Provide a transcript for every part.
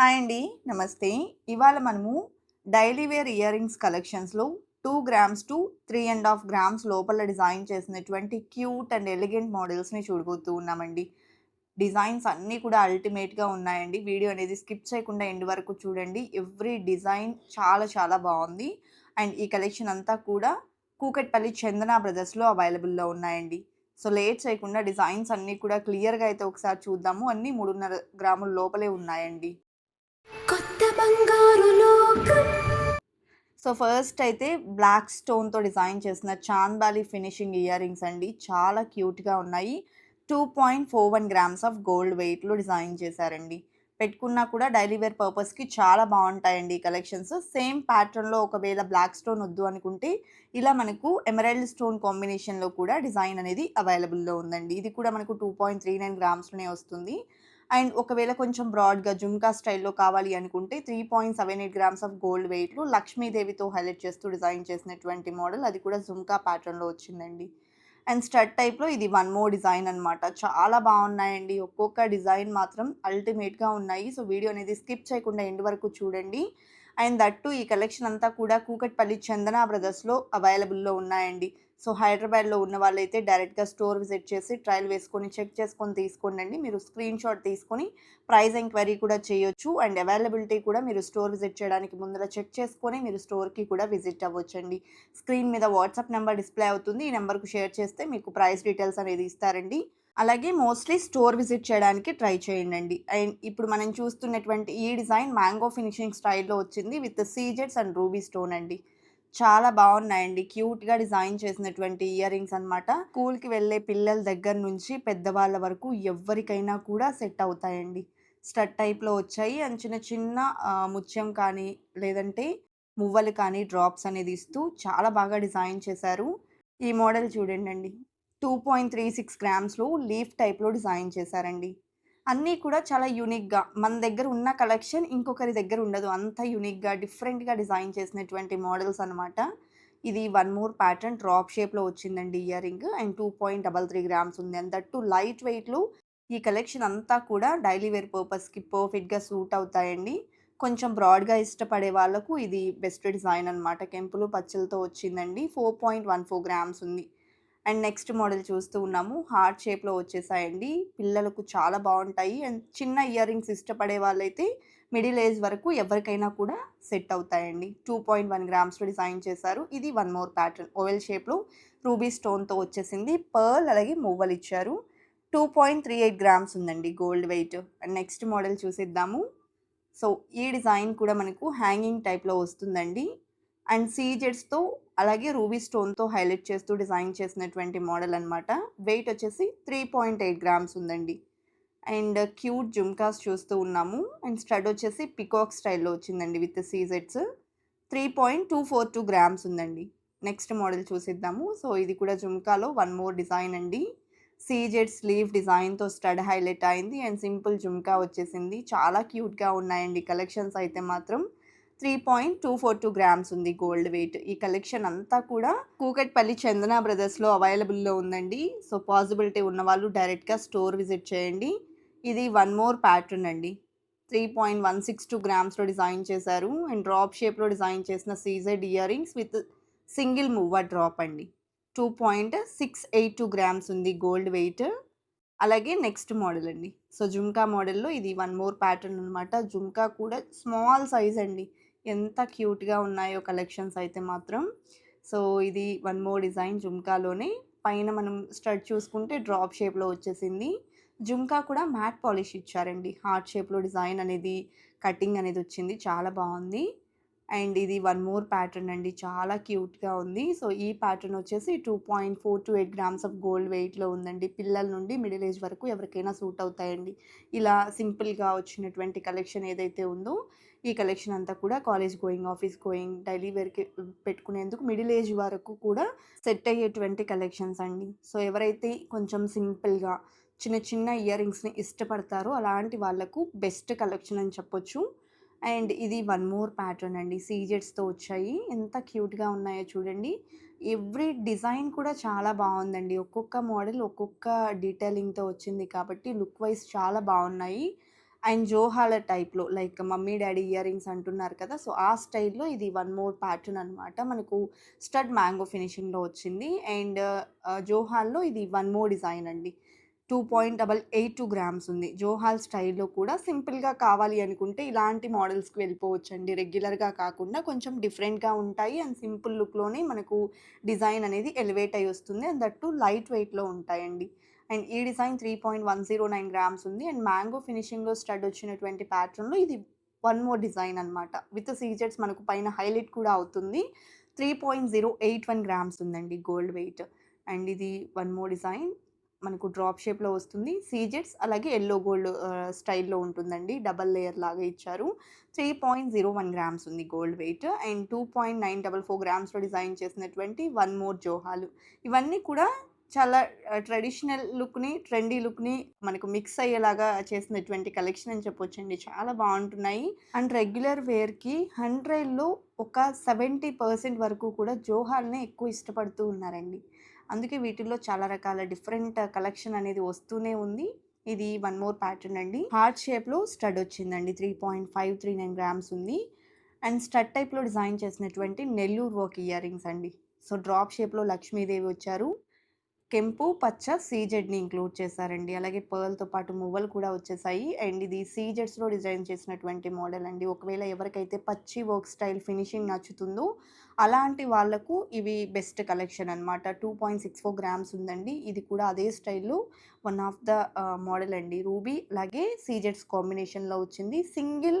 Hi అండి నమస్తే. ఇవాళ మనము డైలీ వేర్ ఇయర్ రింగ్స్ కలెక్షన్స్లో two grams to three and half grams లోపల డిజైన్ చేసినటువంటి క్యూట్ అండ్ ఎలిగెంట్ మోడల్స్ని చూడబోతూ ఉన్నామండి. డిజైన్స్ అన్నీ కూడా అల్టిమేట్గా ఉన్నాయండి. వీడియో అనేది స్కిప్ చేయకుండా ఎండ్ వరకు చూడండి. ఎవ్రీ డిజైన్ చాలా చాలా బాగుంది. అండ్ ఈ కలెక్షన్ అంతా కూడా కూకట్పల్లి చందన బ్రదర్స్లో అవైలబుల్లో ఉన్నాయండి. సో లేట్ చేయకుండా డిజైన్స్ అన్నీ కూడా క్లియర్గా అయితే ఒకసారి చూద్దాము. అన్నీ మూడున్నర గ్రాముల లోపలే ఉన్నాయండి. సో ఫస్ట్ అయితే బ్లాక్ స్టోన్తో డిజైన్ చేసిన చాంద్బాలి ఫినిషింగ్ ఇయర్ రింగ్స్ అండి. చాలా క్యూట్గా ఉన్నాయి. Two point four one grams of gold వెయిట్లో డిజైన్ చేశారండి. పెట్టుకున్నా కూడా డైలీ వేర్ పర్పస్కి చాలా బాగుంటాయండి ఈ కలెక్షన్స్. సేమ్ ప్యాటర్న్లో ఒకవేళ బ్లాక్ స్టోన్ వద్దు అనుకుంటే ఇలా మనకు ఎమరాల్డ్ స్టోన్ కాంబినేషన్లో కూడా డిజైన్ అనేది అవైలబుల్లో ఉందండి. ఇది కూడా మనకు టూ పాయింట్ త్రీ నైన్ గ్రామ్స్లోనే వస్తుంది. అండ్ ఒకవేళ కొంచెం బ్రాడ్గా జుమ్కా స్టైల్లో కావాలి అనుకుంటే three point seven eight grams of gold వెయిట్లో లక్ష్మీదేవితో హైలైట్ చేస్తూ డిజైన్ చేసినటువంటి మోడల్. అది కూడా జుమ్కా ప్యాటర్న్లో వచ్చిందండి. అండ్ స్టడ్ టైప్లో ఇది వన్ మోర్ డిజైన్ అనమాట చాలా బాగున్నాయండి. ఒక్కొక్క డిజైన్ మాత్రం అల్టిమేట్గా ఉన్నాయి. సో వీడియో అనేది స్కిప్ చేయకుండా ఎండ్ వరకు చూడండి. అండ్ దట్టు ఈ కలెక్షన్ అంతా కూడా కూకట్పల్లి చందన బ్రదర్స్లో అవైలబుల్లో ఉన్నాయండి. సో హైదరాబాద్లో ఉన్న వాళ్ళైతే డైరెక్ట్గా స్టోర్ విజిట్ చేసి ట్రయల్ వేసుకొని చెక్ చేసుకొని తీసుకోండి మీరు స్క్రీన్ షాట్ తీసుకొని ప్రైస్ ఎంక్వైరీ కూడా చేయొచ్చు. అండ్ అవైలబిలిటీ కూడా మీరు స్టోర్ విజిట్ చేయడానికి ముందర చెక్ చేసుకొని మీరు స్టోర్కి కూడా విజిట్ అవ్వచ్చండి. స్క్రీన్ మీద వాట్సాప్ నెంబర్ డిస్ప్లే అవుతుంది. ఈ నెంబర్కు షేర్ చేస్తే మీకు ప్రైస్ డీటెయిల్స్ అనేది ఇస్తారండి. అలాగే మోస్ట్లీ స్టోర్ విజిట్ చేయడానికి ట్రై చేయండి అండ్ ఇప్పుడు మనం చూస్తున్నటువంటి ఈ డిజైన్ మ్యాంగో ఫినిషింగ్ స్టైల్లో వచ్చింది విత్ సీజెట్స్ అండ్ రూబీ స్టోన్ అండి. చాలా బాగున్నాయండి. క్యూట్గా డిజైన్ చేసినటువంటి ఇయర్ రింగ్స్ అనమాట స్కూల్కి వెళ్ళే పిల్లల దగ్గర నుంచి పెద్దవాళ్ళ వరకు ఎవరికైనా కూడా సెట్ అవుతాయండి. స్టడ్ టైప్లో వచ్చాయి. అండ్ చిన్న చిన్న ముత్యం కానీ లేదంటే మువ్వలు కానీ డ్రాప్స్ అనేది ఇస్తూ చాలా బాగా డిజైన్ చేశారు. ఈ మోడల్ చూడండి అండి టూ పాయింట్ త్రీ సిక్స్ గ్రామ్స్లో లీఫ్ టైప్లో డిజైన్ చేశారండి. అన్నీ కూడా చాలా యూనిక్గా మన దగ్గర ఉన్న కలెక్షన్ ఇంకొకరి దగ్గర ఉండదు. అంత యూనిక్గా డిఫరెంట్గా డిజైన్ చేసినటువంటి మోడల్స్ అనమాట ఇది వన్ మోర్ ప్యాటర్న్ డ్రాప్ షేప్లో వచ్చిందండి ear ring and two point double three grams ఉంది. అండ్ దట్టు లైట్ వెయిట్లో ఈ కలెక్షన్ అంతా కూడా డైలీ వేర్ పర్పస్కి పర్ఫెక్ట్గా సూట్ అవుతాయండి. కొంచెం బ్రాడ్గా ఇష్టపడే వాళ్ళకు ఇది బెస్ట్ డిజైన్ అనమాట కెంపులు పచ్చలతో వచ్చిందండి. Four point one four grams ఉంది. అండ్ నెక్స్ట్ మోడల్ చూస్తూ ఉన్నాము. హార్ట్ షేప్లో వచ్చేసాయండి. పిల్లలకు చాలా బాగుంటాయి. అండ్ చిన్న ఇయర్ రింగ్స్ ఇష్టపడే వాళ్ళైతే మిడిల్ ఏజ్ వరకు ఎవరికైనా కూడా సెట్ అవుతాయండి. టూ పాయింట్ వన్ గ్రామ్స్లో డిజైన్ చేశారు. ఇది వన్ మోర్ ప్యాటర్న్. ఓవెల్ షేప్లో రూబీ స్టోన్తో వచ్చేసింది. పర్ల్ అలాగే మువ్వలు ఇచ్చారు. Two point three eight grams ఉందండి gold weight. And next model చూసిద్దాము. So ఈ డిజైన్ కూడా మనకు హ్యాంగింగ్ టైప్లో వస్తుందండి. అండ్ సీజెడ్స్తో అలాగే రూబీ స్టోన్తో హైలైట్ చేస్తూ డిజైన్ చేసినటువంటి మోడల్ అనమాట వెయిట్ వచ్చేసి త్రీ పాయింట్ ఎయిట్ గ్రామ్స్ ఉందండి. అండ్ క్యూట్ జుమ్కాస్ చూస్తూ ఉన్నాము. అండ్ స్టడ్ వచ్చేసి పికాక్ స్టైల్లో వచ్చిందండి with సీజెడ్స్. Three point two four two grams ఉందండి. నెక్స్ట్ మోడల్ చూసిద్దాము. సో ఇది కూడా జుమ్కాలో వన్ మోర్ డిజైన్ అండి. సీజెడ్ స్లీవ్ డిజైన్తో స్టడ్ హైలైట్ అయింది. అండ్ సింపుల్ జుమ్కా వచ్చేసింది. చాలా క్యూట్గా ఉన్నాయండి కలెక్షన్స్ అయితే మాత్రం. Three point two four two grams ఉంది గోల్డ్ వెయిట్. ఈ కలెక్షన్ అంతా కూడా కూకట్పల్లి చందన బ్రదర్స్లో అవైలబుల్లో ఉందండి. సో పాసిబిలిటీ ఉన్న వాళ్ళు డైరెక్ట్గా స్టోర్ విజిట్ చేయండి. ఇది వన్ మోర్ ప్యాటర్న్ అండి. Three point one six two గ్రామ్స్లో design చేశారు. అండ్ డ్రాప్ షేప్లో డిజైన్ చేసిన CZ ear rings with single mover drop అండి. Two point six eight two grams ఉంది గోల్డ్ వెయిట్. అలాగే నెక్స్ట్ మోడల్ అండి. సో జుమ్కా మోడల్లో ఇది వన్ మోర్ ప్యాటర్న్ అనమాట జుమ్కా కూడా స్మాల్ సైజ్ అండి. ఎంత క్యూట్గా ఉన్నాయో కలెక్షన్స్ అయితే మాత్రం. సో ఇది వన్ మోర్ డిజైన్ జుమ్కాలోనే. పైన మనం స్టడ్ చూసుకుంటే డ్రాప్ షేప్లో వచ్చేసింది. జుమ్కా కూడా మ్యాట్ పాలిష్ ఇచ్చారండి. హార్ట్ షేప్లో డిజైన్ అనేది కటింగ్ అనేది వచ్చింది. చాలా బాగుంది. అండ్ ఇది వన్ మోర్ ప్యాటర్న్ అండి. చాలా క్యూట్గా ఉంది. సో ఈ ప్యాటర్న్ వచ్చేసి two point four to eight grams of gold వెయిట్లో ఉందండి. పిల్లల నుండి మిడిల్ ఏజ్ వరకు ఎవరికైనా సూట్ అవుతాయండి. ఇలా సింపుల్గా వచ్చినటువంటి కలెక్షన్ ఏదైతే ఉందో ఈ కలెక్షన్ అంతా కూడా college going office going daily వేర్కి పెట్టుకునేందుకు మిడిల్ ఏజ్ వరకు కూడా సెట్ అయ్యేటువంటి కలెక్షన్స్ అండి. సో ఎవరైతే కొంచెం సింపుల్గా చిన్న చిన్న ఇయర్ రింగ్స్ని ఇష్టపడతారో అలాంటి వాళ్ళకు బెస్ట్ కలెక్షన్ అని చెప్పొచ్చు. అండ్ ఇది వన్ మోర్ ప్యాటర్న్ అండి. సీజెట్స్తో వచ్చాయి. ఎంత క్యూట్గా ఉన్నాయో చూడండి. ఎవ్రీ డిజైన్ కూడా చాలా బాగుందండి. ఒక్కొక్క మోడల్ ఒక్కొక్క డీటెయిలింగ్తో వచ్చింది కాబట్టి లుక్ వైజ్ చాలా బాగున్నాయి. అండ్ జోహాల టైప్‌లో like mummy, daddy ear rings అంటున్నారు కదా! సో, ఆ స్టైల్‌లో ఇది వన్ మోర్ ప్యాటర్న్ అనమాట. మనకు స్టడ్ మ్యాంగో ఫినిషింగ్‌లో వచ్చింది. అండ్ జోహాల్‌లో ఇది వన్ మోర్ డిజైన్ అండి. 2.882 గ్రామ్స్ ఉంది. జోహాల్ స్టైల్‌లో కూడా సింపుల్‌గా కావాలి అనుకుంటే ఇలాంటి మోడల్స్‌కి వెళ్ళిపోవచ్చు అండి రెగ్యులర్‌గా కాకుండా కొంచెం డిఫరెంట్‌గా ఉంటాయి. అండ్ సింపుల్ లుక్‌లోనే మనకు డిజైన్ అనేది ఎలివేట్ అయ్యి వస్తుంది. అండ్ దట్టు లైట్ వెయిట్‌లో ఉంటాయండి. అండ్ ఈ డిజైన్ 3.109 గ్రామ్స్ ఉంది. అండ్ మ్యాంగో ఫినిషింగ్‌లో స్టడ్ వచ్చినటువంటి ప్యాటర్న్‌లో ఇది వన్ మోర్ డిజైన్ అనమాట. విత్ సీజెట్స్ మనకు పైన హైలైట్ కూడా అవుతుంది. 3.081 గ్రామ్స్ ఉందండి గోల్డ్ వెయిట్. అండ్ ఇది వన్ మోర్ డిజైన్. మనకు డ్రాప్ షేప్‌లో వస్తుంది. సీజెట్స్ అలాగే ఎల్లో గోల్డ్ స్టైల్‌లో ఉంటుందండి. డబల్ లేయర్ లాగా ఇచ్చారు. 3.01 గ్రామ్స్ ఉంది గోల్డ్ వెయిట్. అండ్ 2.944 గ్రామ్స్‌లో డిజైన్ చేసినటువంటి వన్ మోర్ జోహాలు. ఇవన్నీ కూడా చాలా ట్రెడిషనల్ లుక్‌ని, ట్రెండీ లుక్‌ని మనకు మిక్స్ అయ్యేలాగా చేసినటువంటి కలెక్షన్ అని చెప్పొచ్చండి. చాలా బాగుంటున్నాయి అండ్ రెగ్యులర్ వేర్‌కి 100లో ఒక 70% వరకు కూడా జోహాల్‌నే ఎక్కువ ఇష్టపడుతూ ఉన్నారండి. అందుకే వీటిల్లో చాలా రకాల డిఫరెంట్ కలెక్షన్ అనేది వస్తూనే ఉంది. ఇది వన్ మోర్ ప్యాటర్న్ అండి. హార్ట్ షేప్‌లో స్టడ్ వచ్చిందండి. 3.539 గ్రామ్స్ ఉంది. అండ్ స్టడ్ టైప్‌లో డిజైన్ చేసినటువంటి నెల్లూరు వర్క్ ఇయర్ రింగ్స్ అండి. సో, డ్రాప్ షేప్‌లో లక్ష్మీదేవి వచ్చారు. కెంపు, పచ్చ సీజెడ్‌ని ఇంక్లూడ్ చేశారండి. అలాగే పర్ల్‌తో పాటు మువ్వలు కూడా వచ్చేసాయి. అండ్ ఇది సీజెడ్స్‌లో డిజైన్ చేసినటువంటి మోడల్ అండి. ఒకవేళ ఎవరికైతే పచ్చి వర్క్ స్టైల్ ఫినిషింగ్ నచ్చుతుందో అలాంటి వాళ్ళకు ఇవి బెస్ట్ కలెక్షన్ అనమాట. 2.64 గ్రామ్స్ ఉందండి. ఇది కూడా అదే స్టైల్‌లో వన్ ఆఫ్ ద మోడల్ అండి. రూబీ అలాగే సీజెడ్స్ కాంబినేషన్‌లో వచ్చింది. సింగిల్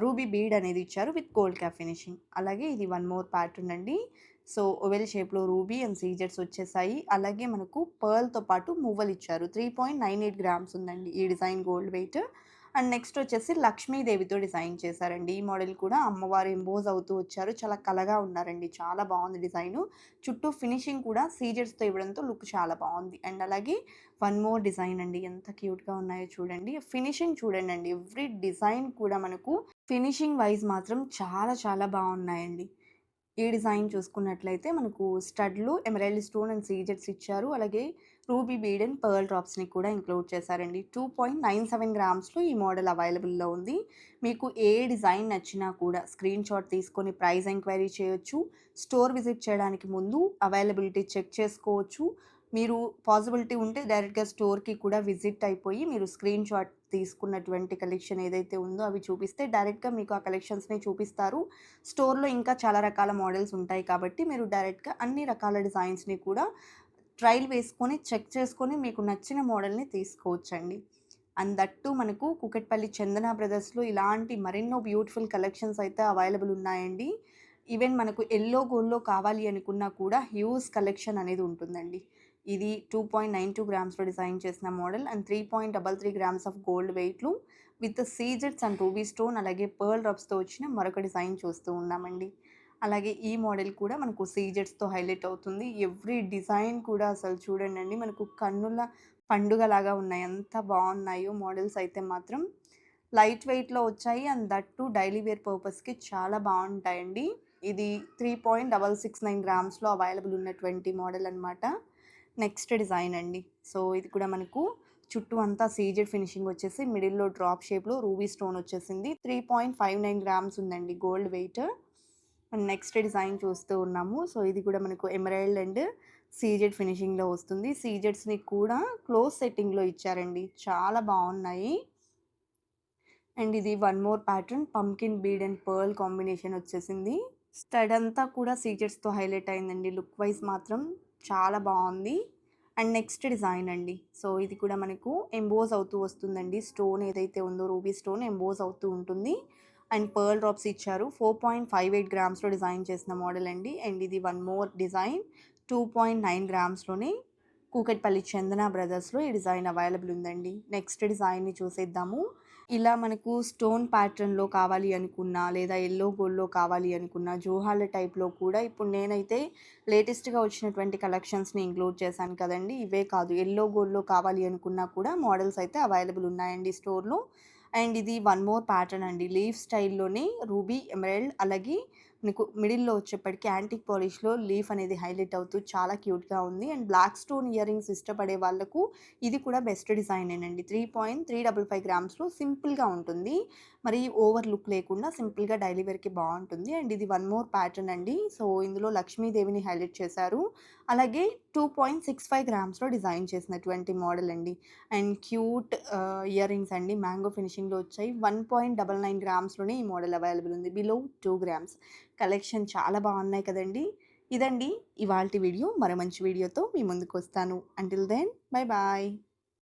రూబీ బీడ్ అనేది ఇచ్చారు విత్ గోల్డ్ క్యాప్ ఫినిషింగ్. అలాగే ఇది వన్ మోర్ ప్యాటర్న్ అండి. సో, ఓవెల్ షేప్‌లో రూబీ అండ్ సీజర్స్ వచ్చేసాయి. అలాగే మనకు పర్ల్‌తో పాటు మువ్వలు ఇచ్చారు. 3.98 గ్రామ్స్ ఉందండి ఈ design gold weight. And next వచ్చేసి లక్ష్మీదేవితో డిజైన్ చేశారండి. ఈ మోడల్ కూడా అమ్మవారు ఎంబోజ్ అవుతూ వచ్చారు. చాలా కలగా ఉన్నారండి. చాలా బాగుంది డిజైను. చుట్టూ ఫినిషింగ్ కూడా సీజర్స్తో ఇవ్వడంతో లుక్ చాలా బాగుంది అండ్ అలాగే వన్ మోర్ డిజైన్ అండి. ఎంత క్యూట్‌గా ఉన్నాయో చూడండి. ఫినిషింగ్ చూడండండి. ఎవ్రీ డిజైన్ కూడా మనకు ఫినిషింగ్ వైస్ మాత్రం చాలా చాలా బాగున్నాయండి ఈ డిజైన్ చూసుకున్నట్లయితే మనకు స్టడ్‌లు ఎమరాల్డ్ స్టోన్ అండ్ సీజెట్స్ ఇచ్చారు. అలాగే రూబీ బీడ్ అండ్ పర్ల్ డ్రాప్స్‌ని కూడా ఇంక్లూడ్ చేశారండి. 2.97 గ్రామ్స్‌లో ఈ మోడల్ అవైలబుల్‌లో ఉంది. మీకు ఏ డిజైన్ నచ్చినా కూడా స్క్రీన్ షాట్ తీసుకొని ప్రైస్ ఎంక్వైరీ చేయొచ్చు. స్టోర్ విజిట్ చేయడానికి ముందు అవైలబిలిటీ చెక్ చేసుకోవచ్చు. మీరు పాసిబిలిటీ ఉంటే డైరెక్ట్‌గా స్టోర్‌కి కూడా విజిట్ అయిపోయి మీరు స్క్రీన్ షాట్ తీసుకున్నటువంటి కలెక్షన్ ఏదైతే ఉందో అవి చూపిస్తే డైరెక్ట్‌గా మీకు ఆ కలెక్షన్స్‌ని చూపిస్తారు. స్టోర్‌లో ఇంకా చాలా రకాల మోడల్స్ ఉంటాయి కాబట్టి మీరు డైరెక్ట్‌గా అన్ని రకాల డిజైన్స్‌ని కూడా ట్రయల్ వేసుకొని చెక్ చేసుకొని మీకు నచ్చిన మోడల్‌ని తీసుకోవచ్చండి. అందట్టు మనకు కూకట్పల్లి చందన బ్రదర్స్‌లో ఇలాంటి మరెన్నో బ్యూటిఫుల్ కలెక్షన్స్ అయితే అవైలబుల్ ఉన్నాయండి. ఈవెన్ మనకు ఎల్లో గోల్డ్‌లో కావాలి అనుకున్నా కూడా హ్యూజ్ కలెక్షన్ అనేది ఉంటుందండి. ఇది 2.92 గ్రామ్స్‌లో డిజైన్ చేసిన model and 3.33 grams of gold వెయిట్లు with సీజెడ్స్ అండ్ రూబీ స్టోన్ అలాగే పర్ల్ రబ్స్తో వచ్చిన మరొక డిజైన్ చూస్తూ ఉన్నామండి. అలాగే ఈ మోడల్ కూడా మనకు సీజెడ్స్‌తో హైలైట్ అవుతుంది. ఎవ్రీ డిజైన్ కూడా అసలు చూడండండి మనకు కన్నుల పండుగలాగా ఉన్నాయి. ఎంత బాగున్నాయో మోడల్స్ అయితే మాత్రం. లైట్ వెయిట్‌లో వచ్చాయి. And that too daily wear పర్పస్‌కి చాలా బాగుంటాయండి ఇది 3.669 గ్రామ్స్‌లో అవైలబుల్ ఉన్నటువంటి మోడల్ అనమాట. నెక్స్ట్ డిజైన్ అండి. సో, ఇది కూడా మనకు చుట్టూ అంతా సీజెడ్ ఫినిషింగ్ వచ్చేసి మిడిల్‌లో డ్రాప్ షేప్‌లో రూబీ స్టోన్ వచ్చేసింది. 3.59 గ్రామ్స్ ఉందండి gold weight. And next design చూస్తూ ఉన్నాము. సో, ఇది కూడా మనకు ఎమరాల్డ్ అండ్ సీజెడ్ ఫినిషింగ్‌లో వస్తుంది. సీజెడ్స్‌ని కూడా క్లోజ్ సెట్టింగ్‌లో ఇచ్చారండి. చాలా బాగున్నాయి అండ్ ఇది one more pattern pumpkin bead and pearl combination వచ్చేసింది. స్టడ్ అంతా కూడా సీజెడ్స్‌తో హైలైట్ అయిందండి. లుక్ వైస్ మాత్రం చాలా బాగుంది అండ్ నెక్స్ట్ డిజైన్ అండి. సో, ఇది కూడా మనకు ఎంబోజ్ అవుతూ వస్తుందండి. స్టోన్ ఏదైతే ఉందో రూబీ స్టోన్ ఎంబోజ్ అవుతూ ఉంటుంది. అండ్ పర్ల్ డ్రాప్స్ ఇచ్చారు. 4.58 గ్రామ్స్‌లో డిజైన్ చేసిన మోడల్ అండి. అండ్ ఇది వన్ మోర్ డిజైన్ 2.9 గ్రామ్స్‌లోనే కూకట్పల్లి చందన బ్రదర్స్‌లో ఈ డిజైన్ అవైలబుల్ ఉందండి. నెక్స్ట్ డిజైన్‌ని చూసేద్దాము. ఇలా మనకు స్టోన్ ప్యాటర్న్‌లో కావాలి అనుకున్నా లేదా ఎల్లో గోల్డ్‌లో కావాలి అనుకున్నా జోహాల టైప్‌లో కూడా ఇప్పుడు నేనైతే లేటెస్ట్‌గా వచ్చినటువంటి కలెక్షన్స్‌ని ఇంక్లూడ్ చేశాను కదండీ! ఇవే కాదు ఎల్లో గోల్డ్‌లో కావాలి అనుకున్నా కూడా మోడల్స్ అయితే అవైలబుల్ ఉన్నాయండి స్టోర్‌లో. అండ్ ఇది వన్ మోర్ ప్యాటర్న్ అండి. లీఫ్ స్టైల్‌లోనే రూబీ, ఎమరల్డ్ అలాగే మీకు మిడిల్‌లో వచ్చేప్పటికి యాంటిక్ పాలిష్‌లో లీఫ్ అనేది హైలైట్ అవుతూ చాలా క్యూట్‌గా ఉంది. And black stone ear rings ఇష్టపడే వాళ్ళకు ఇది కూడా బెస్ట్ డిజైనే అండి three point three double five గ్రామ్స్‌లో సింపుల్‌గా ఉంటుంది. మరి ఓవర్ లుక్ లేకుండా సింపుల్‌గా డైలీ వేర్‌కి బాగుంటుంది అండ్ ఇది వన్ మోర్ ప్యాటర్న్ అండి. సో, ఇందులో లక్ష్మీదేవిని హైలైట్ చేశారు. అలాగే 2.65 గ్రామ్స్‌లో డిజైన్ చేసినటువంటి మోడల్ అండి. అండ్ క్యూట్ ఇయర్ రింగ్స్ అండి. మ్యాంగో ఫినిషింగ్‌లో వచ్చాయి. 1.99 గ్రామ్స్‌లోనే ఈ మోడల్ అవైలబుల్ ఉంది. Below two grams. కలెక్షన్ చాలా బాగున్నాయి కదండీ! ఇదండి ఇవాల్టి వీడియో. మరో మంచి వీడియోతో మీ ముందుకొస్తాను. Until then bye bye.